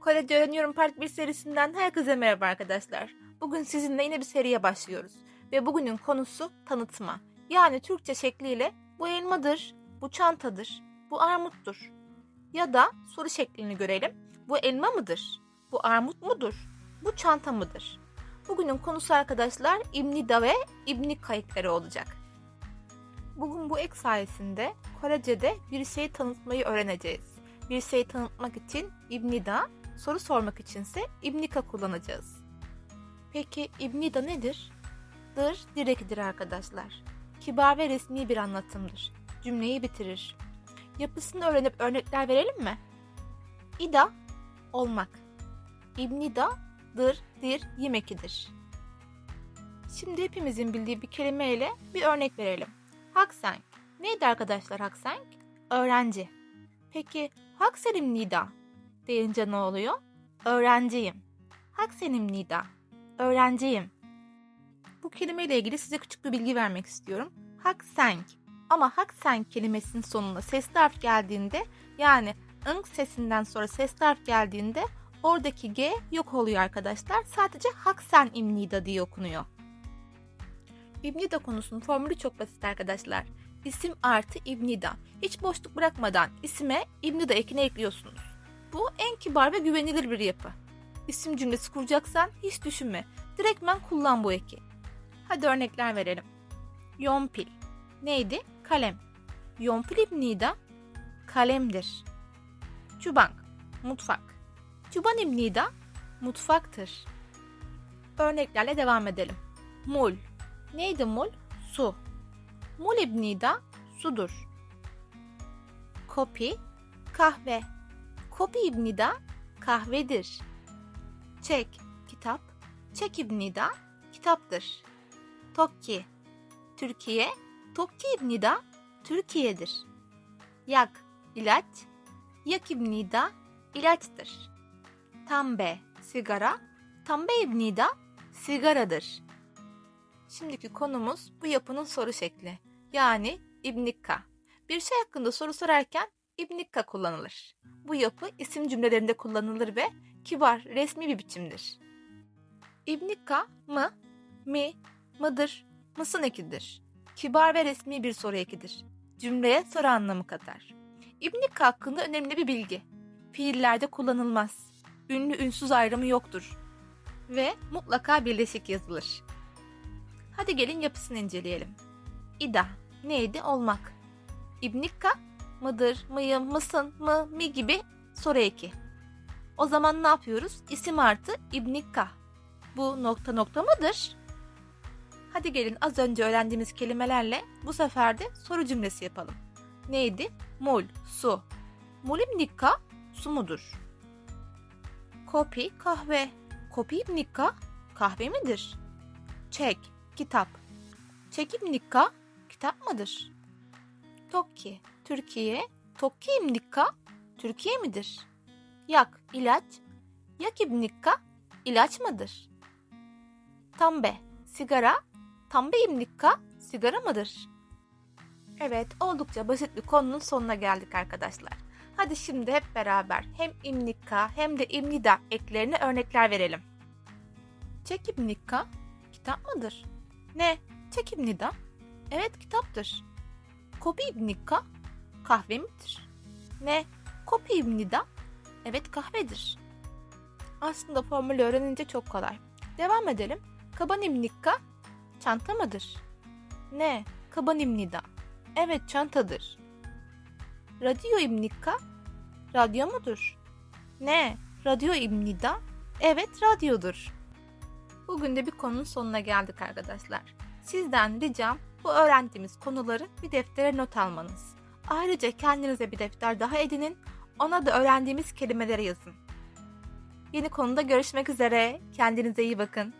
Kolece Öğreniyorum Part 1 serisinden herkese merhaba arkadaşlar. Bugün sizinle yine bir seriye başlıyoruz. Ve bugünün konusu tanıtma. Yani Türkçe şekliyle bu elmadır, bu çantadır, bu armuttur. Ya da soru şeklini görelim. Bu elma mıdır? Bu armut mudur? Bu çanta mıdır? Bugünün konusu arkadaşlar İbnida ve İbni kayıtları olacak. Bugün bu ek sayesinde Korece'de bir şeyi tanıtmayı öğreneceğiz. Bir şeyi tanıtmak için İbnida, soru sormak içinse İbnika kullanacağız. Peki İbnida nedir? Dır direkidir arkadaşlar. Kibar ve resmi bir anlatımdır. Cümleyi bitirir. Yapısını öğrenip örnekler verelim mi? İda, olmak. İbnida, dır, dir, yemekidir. Şimdi hepimizin bildiği bir kelimeyle bir örnek verelim. Haksenk. Neydi arkadaşlar Haksenk? Öğrenci. Peki Haksenim Nida deyince ne oluyor? Öğrenciyim. Haksenim Nida. Öğrenciyim. Bu kelimeyle ilgili size küçük bir bilgi vermek istiyorum. Haksenk. Ama Haksenk kelimesinin sonuna sesli harf geldiğinde yani ınk sesinden sonra sesli harf geldiğinde oradaki G yok oluyor arkadaşlar. Sadece Haksen İmnida diye okunuyor. İbnida konusunun formülü çok basit arkadaşlar. İsim artı İbnida. Hiç boşluk bırakmadan isime İbnida ekine ekliyorsunuz. Bu en kibar ve güvenilir bir yapı. İsim cümlesi kuracaksan hiç düşünme. Direktmen kullan bu eki. Hadi örnekler verelim. Yompil. Neydi? Kalem. Yompil İbnida kalemdir. Çubank. Mutfak. Çuban İbnida mutfaktır. Örneklerle devam edelim. Mul. Neydi mul? Su. Mul ibnida sudur. Kopi kahve. Kopi ibnida kahvedir. Çek kitap. Çek ibnida kitaptır. Tokki Türkiye. Tokki ibnida Türkiye'dir. Yak ilaç. Yak ibnida ilaçtır. Tambe sigara. Tambe ibnida sigaradır. Şimdiki konumuz bu yapının soru şekli. Yani İbnikka. Bir şey hakkında soru sorarken İbnikka kullanılır. Bu yapı isim cümlelerinde kullanılır ve kibar, resmi bir biçimdir. İbnikka mı, mi, mıdır, mısın ekidir. Kibar ve resmi bir soru ekidir. Cümleye soru anlamı katar. İbnikka hakkında önemli bir bilgi. Fiillerde kullanılmaz. Ünlü ünsüz ayrımı yoktur. Ve mutlaka birleşik yazılır. Hadi gelin yapısını inceleyelim. İda neydi? Olmak. İbnikka mıdır, mıyım, mısın, mı, mi gibi soru eki. O zaman ne yapıyoruz? İsim artı İbnikka. Bu nokta nokta mıdır? Hadi gelin az önce öğrendiğimiz kelimelerle bu sefer de soru cümlesi yapalım. Neydi? Mul, su. Mul İbnikka su mudur? Kopi, kahve. Kopi İbnikka kahve midir? Çek, kitap. Çekim nikka kitap mıdır? Tokki, Türkiye. Tokki imnikka Türkiye midir? Yak, ilaç. Yak imnikka ilaç mıdır? Tambe, sigara. Tambe imnikka sigara mıdır? Evet, oldukça basit bir konunun sonuna geldik arkadaşlar. Hadi şimdi hep beraber hem imnikka hem de imnida eklerine örnekler verelim. Çek imnikka kitap mıdır? Ne? Çekim Nida? Evet kitaptır. Kopi İbnika? Kahve midir? Ne? Kopi İbnida? Evet kahvedir. Aslında formülü öğrenince çok kolay. Devam edelim. Kaban İbnika? Çanta mıdır? Ne? Kaban İbnida? Evet çantadır. Radyo İbnika? Radyo mudur? Ne? Radyo İbnida? Evet radyodur. Bugün de bir konunun sonuna geldik arkadaşlar. Sizden ricam bu öğrendiğimiz konuları bir deftere not almanız. Ayrıca kendinize bir defter daha edinin, ona da öğrendiğimiz kelimeleri yazın. Yeni konuda görüşmek üzere. Kendinize iyi bakın.